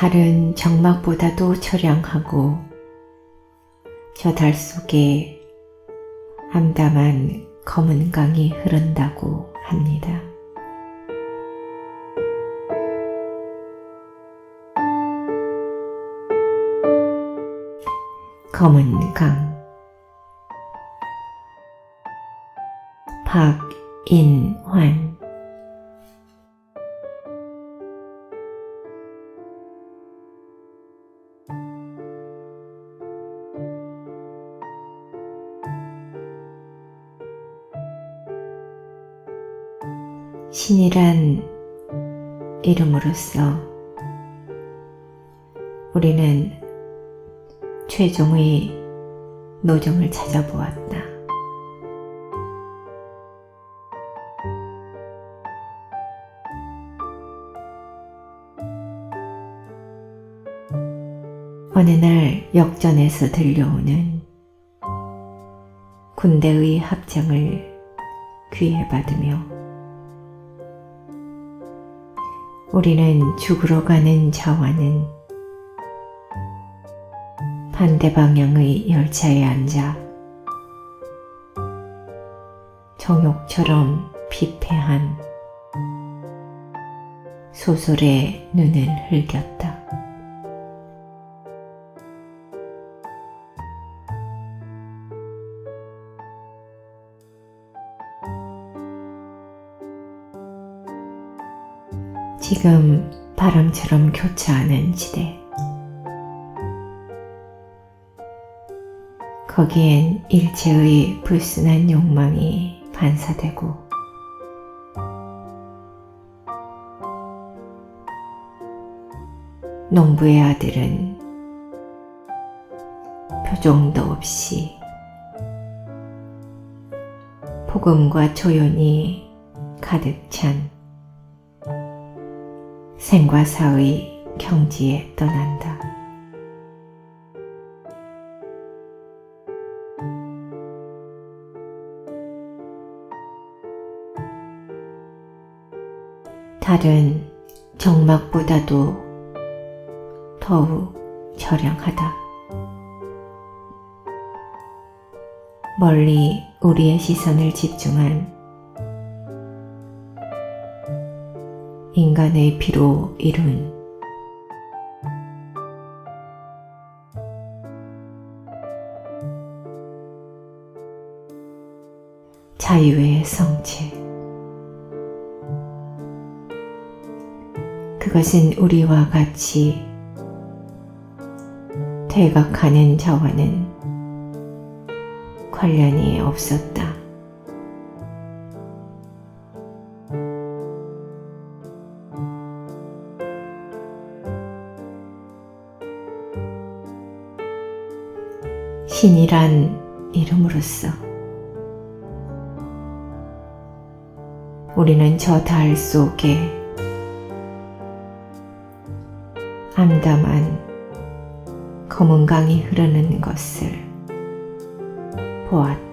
달은 정막보다도 처량하고 저 달 속에 암담한 검은 강이 흐른다고 합니다. 검은 강 박인환 신이란 이름으로써 우리는 최종의 노정을 찾아보았다. 어느 날 역전에서 들려오는 군대의 합장을 귀에 받으며 우리는 죽으러 가는 자와는 반대 방향의 열차에 앉아 정욕처럼 피폐한 소설의 눈을 흘겼다. 지금 바람처럼 교차하는 지대. 거기엔 일체의 불순한 욕망이 반사되고 농부의 아들은 표정도 없이 복음과 조연이 가득 찬 생과 사의 경지에 떠난다. 달은 정막보다도 더욱 저량하다. 멀리 우리의 시선을 집중한 인간의 피로 이룬 자유의 성체. 그것은 우리와 같이 퇴각하는 자와는 관련이 없었다. 신이란 이름으로써 우리는 저 달 속에 암담한 검은 강이 흐르는 것을 보았다.